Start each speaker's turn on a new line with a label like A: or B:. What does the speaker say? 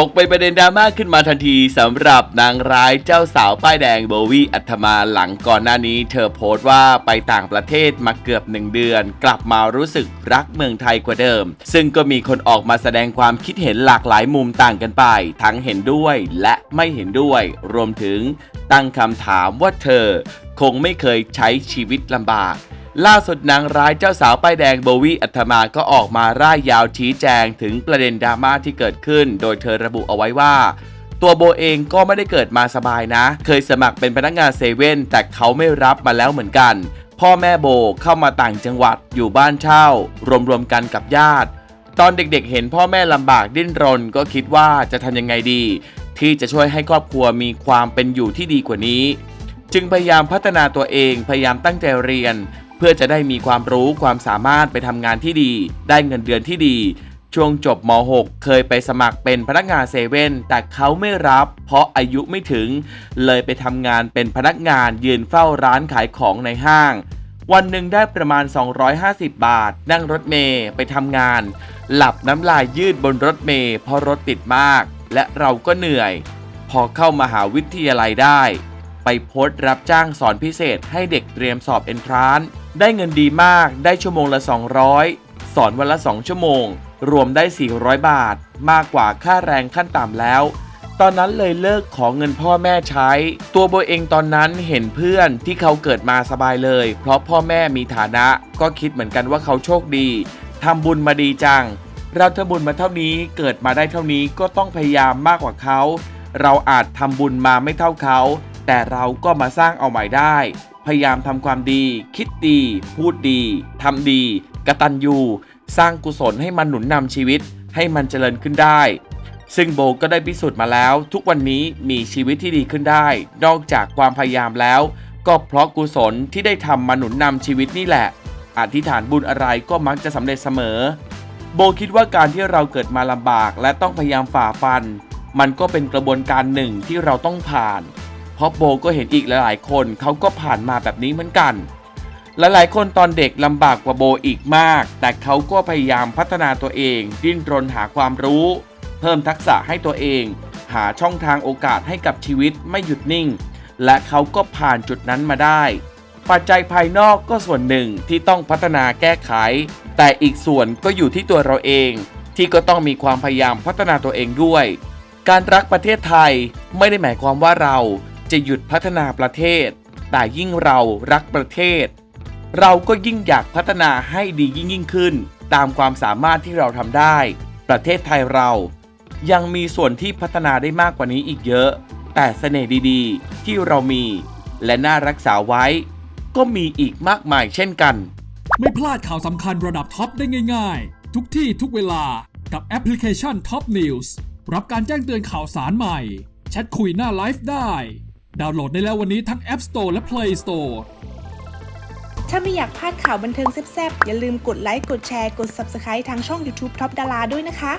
A: ตกเป็นประเด็นดราม่าขึ้นมาทันทีสำหรับนางร้ายเจ้าสาวป้ายแดงโบวี่อัธมาหลังก่อนหน้านี้ เธอโพสต์ว่าไปต่างประเทศมาเกือบหนึ่งเดือน กลับมารู้สึกรักเมืองไทยกว่าเดิม ซึ่งก็มีคนออกมาแสดงความคิดเห็นหลากหลายมุมต่างกันไป ทั้งเห็นด้วยและไม่เห็นด้วย รวมถึงตั้งคำถามว่าเธอ คงไม่เคยใช้ชีวิตลำบาก ล่าสุดนางร้ายเจ้าสาวป้ายแดงโบวี่อัธมาก็ออกมาร่ายยาวชี้แจงถึงประเด็นดราม่าที่เกิดขึ้น โดยเธอระบุเอาไว้ว่า ตัวโบเองก็ไม่ได้เกิดมาสบายนะ เคยสมัครเป็นพนักงานเซเว่นแต่เขาไม่รับมาแล้วเหมือนกัน พ่อแม่โบเข้ามาต่างจังหวัดอยู่บ้านเช่า รวมๆกันกับญาติ ตอนเด็กๆ เห็นพ่อแม่ลำบากดิ้นรนก็คิดว่าจะทำยังไงดี ที่จะช่วยให้ครอบครัวมีความเป็นอยู่ที่ดีกว่านี้ จึงพยายามพัฒนาตัวเองพยายามตั้งใจเรียน เพื่อจะได้มีความรู้ความสามารถไปทำงานที่ดี ได้เงินเดือนที่ดี ช่วงจบม .6 เคยไปสมัครเป็นพนักงานเซเว่นแต่เขาไม่รับ เพราะอายุไม่ถึง เลยไปทำงานเป็นพนักงานยืนเฝ้าร้านขายของในห้าง วันหนึ่งได้ประมาณ 250 บาท นั่งรถเมย์ไปทำงาน หลับน้ำลายยืดบนรถเมย์เพราะรถติดมาก และเราก็เหนื่อย พอเข้ามาหาวิทยาลัยได้ ไปโพสต์รับจ้างสอนพิเศษให้เด็กเตรียมสอบเอนทรานซ์ ได้เงินดีมากได้ชั่วโมงละ 200 สอนวันละ 2 ชั่วโมง รวมได้ 400 บาท มากกว่าค่าแรงขั้นต่ำแล้ว ตอนนั้นเลยเลิกขอเงินพ่อแม่ใช้ ตัวโบเองตอนนั้นเห็นเพื่อนที่เขาเกิดมาสบายเลย เพราะพ่อแม่มีฐานะ ก็คิดเหมือนกันว่าเขาโชคดีทำบุญมาดีจัง เราทำบุญมาเท่านี้เกิดมาได้เท่านี้ก็ต้องพยายามมากกว่าเขา เราอาจทำบุญมาไม่เท่าเขา แต่เราก็มาสร้างเอาใหม่ได้ พยายามทำความดี คิดดี พูดดีทำดีกระตัญญูสร้างกุศลให้มันหนุนนำชีวิตให้มันเจริญขึ้นได้ ซึ่งโบก็ได้พิสูจน์มาแล้ว ทุกวันนี้มีชีวิตที่ดีขึ้นได้ นอกจากความพยายามแล้ว ก็เพราะกุศลที่ได้ทำมาหนุนนำชีวิตนี่แหละ อธิษฐานบุญอะไรก็มักจะสำเร็จเสมอ โบคิดว่าการที่เราเกิดมาลำบากและต้องพยายามฝ่าฟัน มันก็เป็นกระบวนการหนึ่งที่เราต้องผ่าน เพราะโบก็เห็นอีกหลายๆคนเขาก็ผ่านมาแบบนี้เหมือนกัน หลายๆคนตอนเด็กลำบากกว่าโบอีกมาก แต่เขาก็พยายามพัฒนาตัวเอง ดิ้นรนหาความรู้ เพิ่มทักษะให้ตัวเอง หาช่องทางโอกาสให้กับชีวิตไม่หยุดนิ่ง และเขาก็ผ่านจุดนั้นมาได้ ปัจจัยภายนอกก็ส่วนหนึ่งที่ต้องพัฒนาแก้ไข แต่อีกส่วนก็อยู่ที่ตัวเราเอง ที่ก็ต้องมีความพยายามพัฒนาตัวเองด้วย การรักประเทศไทยไม่ได้หมายความว่าเรา จะหยุดพัฒนาประเทศ แต่ยิ่งเรารักประเทศ เราก็ยิ่งอยากพัฒนาให้ดียิ่งยิ่งขึ้น ตามความสามารถที่เราทำได้ ประเทศไทยเรายังมีส่วนที่พัฒนาได้มากกว่านี้อีกเยอะ แต่เสน่ห์ดีๆ ที่เรามี และน่ารักษาไว้ ก็มีอีกมากมายเช่นกัน
B: ไม่พลาดข่าวสำคัญระดับท็อปได้ง่าย ๆ ทุกที่ทุกเวลากับแอปพลิเคชัน Top News รับการแจ้งเตือนข่าวสารใหม่ แชทคุยหน้าไลฟ์ได้ ดาวน์โหลดได้แล้ววันนี้ทั้ง App Store และ Play Store
C: ถ้าไม่อยากพลาดข่าวบันเทิงแซ่บๆ อย่าลืมกดไลค์ กดแชร์ กด Subscribe ทางช่อง YouTube Top ดาราด้วยนะคะ